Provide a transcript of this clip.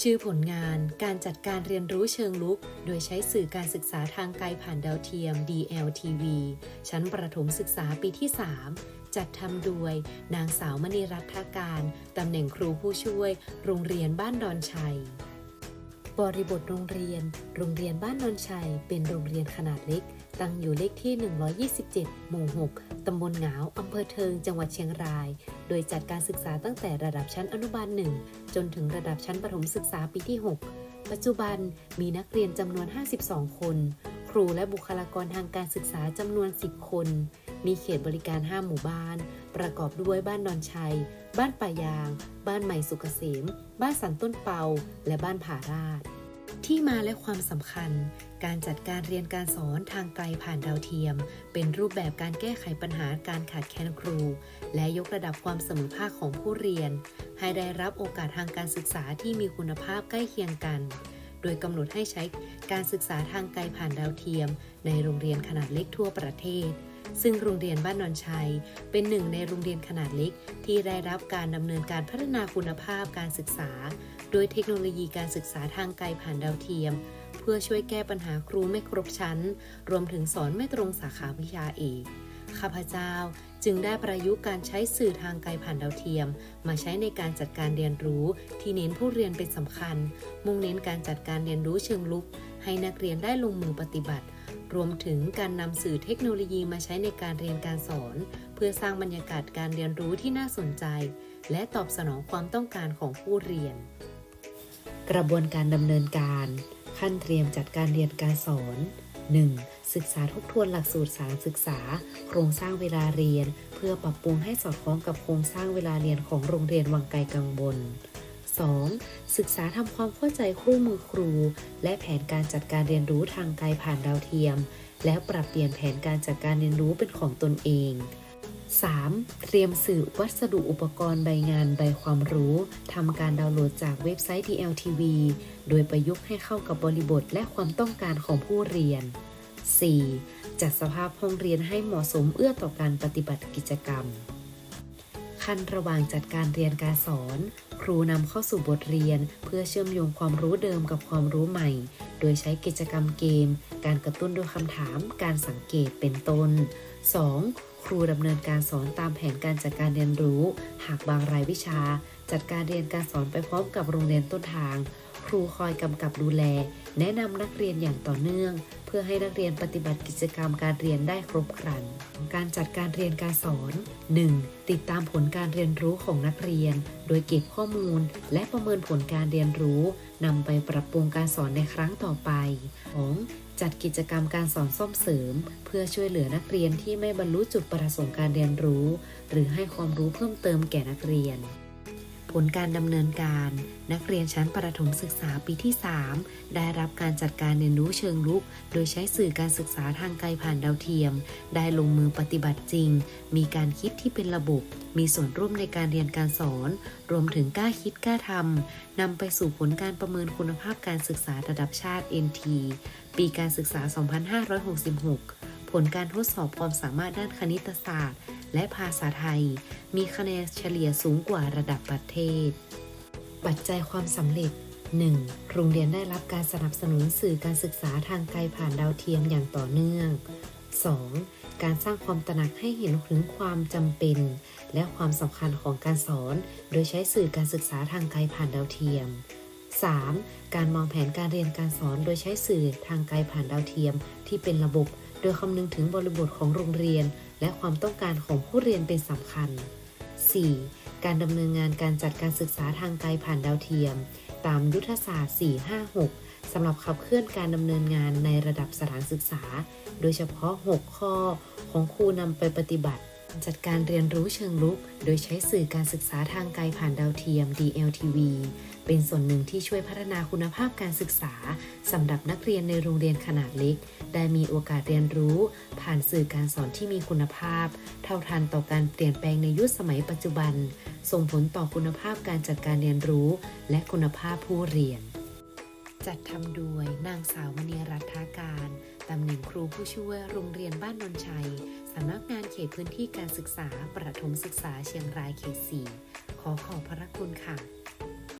ชื่อผลงานการจัดการเรียนรู้เชิงลุก โดยใช้สื่อการศึกษาทางไกลผ่านดาวเทียม DLTV ชั้นประถมศึกษาปีที่ 3 จัดทำโดย นางสาวมณีรัตน์การ ตำแหน่งครูผู้ช่วย โรงเรียนบ้านดอนชัย บริบทโรงเรียน โรงเรียนบ้านนนชัย เป็นโรงเรียนขนาดเล็ก ตั้งอยู่เลขที่ 127 หมู่ 6 ตำบลหงาวอำเภอเทิง จังหวัดเชียงราย โดยจัดการศึกษาตั้งแต่ระดับชั้นอนุบาล1จนถึงระดับชั้นประถมศึกษาปีที่ 6 ปัจจุบันมีนักเรียนจำนวน 52 คน ครูและบุคลากรทางการศึกษาจำนวน 10 คน มีเขตบริการ 5 หมู่บ้าน ประกอบด้วยบ้านดอนชัย บ้านป่ายาง บ้านใหม่สุกเกษม บ้านสันต้นเปา และบ้านผาราด ที่มาและความสำคัญ การจัดการเรียนการสอนทางไกลผ่านดาวเทียม เป็นรูปแบบการแก้ไขปัญหาการขาดแคลนครู และยกระดับความเสมอภาคของผู้เรียน ให้ได้รับโอกาสทางการศึกษาที่มีคุณภาพใกล้เคียงกัน โดยกำหนดให้ใช้การศึกษาทางไกลผ่านดาวเทียม ในโรงเรียนขนาดเล็กทั่วประเทศ ซึ่งโรงเรียนบ้านนนชัย เป็นหนึ่งในโรงเรียนขนาดเล็ก ที่ได้รับการดำเนินการพัฒนาคุณภาพการศึกษา โดยเทคโนโลยีการศึกษาทางไกลผ่านดาวเทียม เพื่อช่วยแก้ปัญหาครูไม่ครบชั้น รวมถึงสอนไม่ตรงสาขาวิชาเอกข้าพเจ้าจึงได้ประยุกต์การใช้สื่อทางไกลผ่านดาวเทียม มาใช้ในการจัดการเรียนรู้ที่เน้นผู้เรียนเป็นสำคัญ มุ่งเน้นการจัดการเรียนรู้เชิงลุก ให้นักเรียนได้ลงมือปฏิบัติ รวมถึงการนำสื่อเทคโนโลยีมาใช้ในการเรียนการสอน เพื่อสร้างบรรยากาศการเรียนรู้ที่น่าสนใจ และตอบสนองความต้องการของผู้เรียน กระบวนการดำเนินการ ขั้นเตรียมจัดการเรียนการสอน 1. ศึกษาทบทวนหลักสูตรสารศึกษา โครงสร้างเวลาเรียน เพื่อปรับปรุงให้สอดคล้องกับโครงสร้างเวลาเรียนของโรงเรียนวังไกลกังวล 2. ศึกษาทำความเข้าใจคู่มือครู และแผนการจัดการเรียนรู้ทางไกลผ่านดาวเทียม แล้วปรับเปลี่ยนแผนการจัดการเรียนรู้เป็นของตนเอง 3. เตรียมสื่อวัสดุอุปกรณ์ใบงานใบความรู้ทำการดาวน์โหลดจากเว็บไซต์ DLTV โดยประยุกต์ให้เข้ากับบริบทและความต้องการของผู้เรียน 4. จัดสภาพห้องเรียนให้เหมาะสมเอื้อต่อการปฏิบัติกิจกรรม ขั้นระหว่างจัดการเรียนการสอน ครูนำเข้าสู่บทเรียน เพื่อเชื่อมโยงความรู้เดิมกับความรู้ใหม่ โดยใช้กิจกรรมเกม การกระตุ้นด้วยคำถาม การสังเกตเป็นต้น 2. ครูดำเนินการสอนตามแผนการจัดการเรียนรู้ หากบางรายวิชา จัดการเรียนการสอนไปพร้อมกับโรงเรียนต้นทาง ครูคอยกำกับดูแล แนะนำนักเรียนอย่างต่อเนื่อง เพื่อให้นักเรียนปฏิบัติกิจกรรมการเรียนได้ครบครัน การจัดการเรียนการสอน 1. ติดตามผลการเรียนรู้ของนักเรียน โดยเก็บข้อมูล และประเมินผลการเรียนรู้นำไปปรับปรุงการสอนในครั้งต่อไป 2. จัดกิจกรรมการสอนซ่อมเสริม เพื่อช่วยเหลือนักเรียนที่ไม่บรรลุจุดประสงค์การเรียนรู้ หรือให้ความรู้เพิ่มเติมแก่นักเรียน ผลการดำเนินการ นักเรียนชั้นประถมศึกษาปีที่ 3 ได้รับการจัดการเรียนรู้เชิงลุก โดยใช้สื่อการศึกษาทางไกลผ่านดาวเทียม ได้ลงมือปฏิบัติจริง มีการคิดที่เป็นระบบ มีส่วนร่วมในการเรียนการสอน รวมถึงกล้าคิดกล้าทำนำไปสู่ผลการประเมินคุณภาพการศึกษาระดับชาติ NT ปีการศึกษา 2566 ผลการทดสอบความสามารถด้านคณิตศาสตร์ และภาษาไทย มีคะแนนเฉลี่ยสูงกว่าระดับประเทศ ปัจจัยความสำเร็จ 1. โรงเรียนได้รับการสนับสนุนสื่อการศึกษาทางไกลผ่านดาวเทียมอย่างต่อเนื่อง 2. การสร้างความตระหนักให้เห็นถึงความจำเป็น และความสำคัญของการสอน โดยใช้สื่อการศึกษาทางไกลผ่านดาวเทียม 3. การมองแผนการเรียนการสอนโดยใช้สื่อทางไกลผ่านดาวเทียมที่เป็นระบบ โดยคำนึงถึงบริบทของโรงเรียน และความต้องการของผู้เรียนเป็นสำคัญ 4. การดำเนินงานการจัดการศึกษาทางไกลผ่านดาวเทียม ตามยุทธศาสตร์ 456 สำหรับขับเคลื่อนการดำเนินงานในระดับสถานศึกษา โดยเฉพาะ 6 ข้อของครูนำไปปฏิบัติ จัดการเรียนรู้เชิงลุก โดยใช้สื่อการศึกษาทางไกลผ่านดาวเทียม DLTV เป็นส่วนหนึ่งที่ช่วยพัฒนาคุณภาพการศึกษาสำหรับนักเรียนในโรงเรียนขนาดเล็ก ได้มีโอกาสเรียนรู้ ผ่านสื่อการสอนที่มีคุณภาพ เท่าทันต่อการเปลี่ยนแปลงในยุคสมัยปัจจุบัน ส่งผลต่อคุณภาพการจัดการเรียนรู้ และคุณภาพผู้เรียน จัดทำโดยนางสาวมณีรัตนาการ ตำแหน่งครูผู้ช่วยโรงเรียนบ้านนนชัย สำนักงานเขตพื้นที่การศึกษา ประถมศึกษาเชียงรายเขต 4 ขอขอบพระคุณค่ะ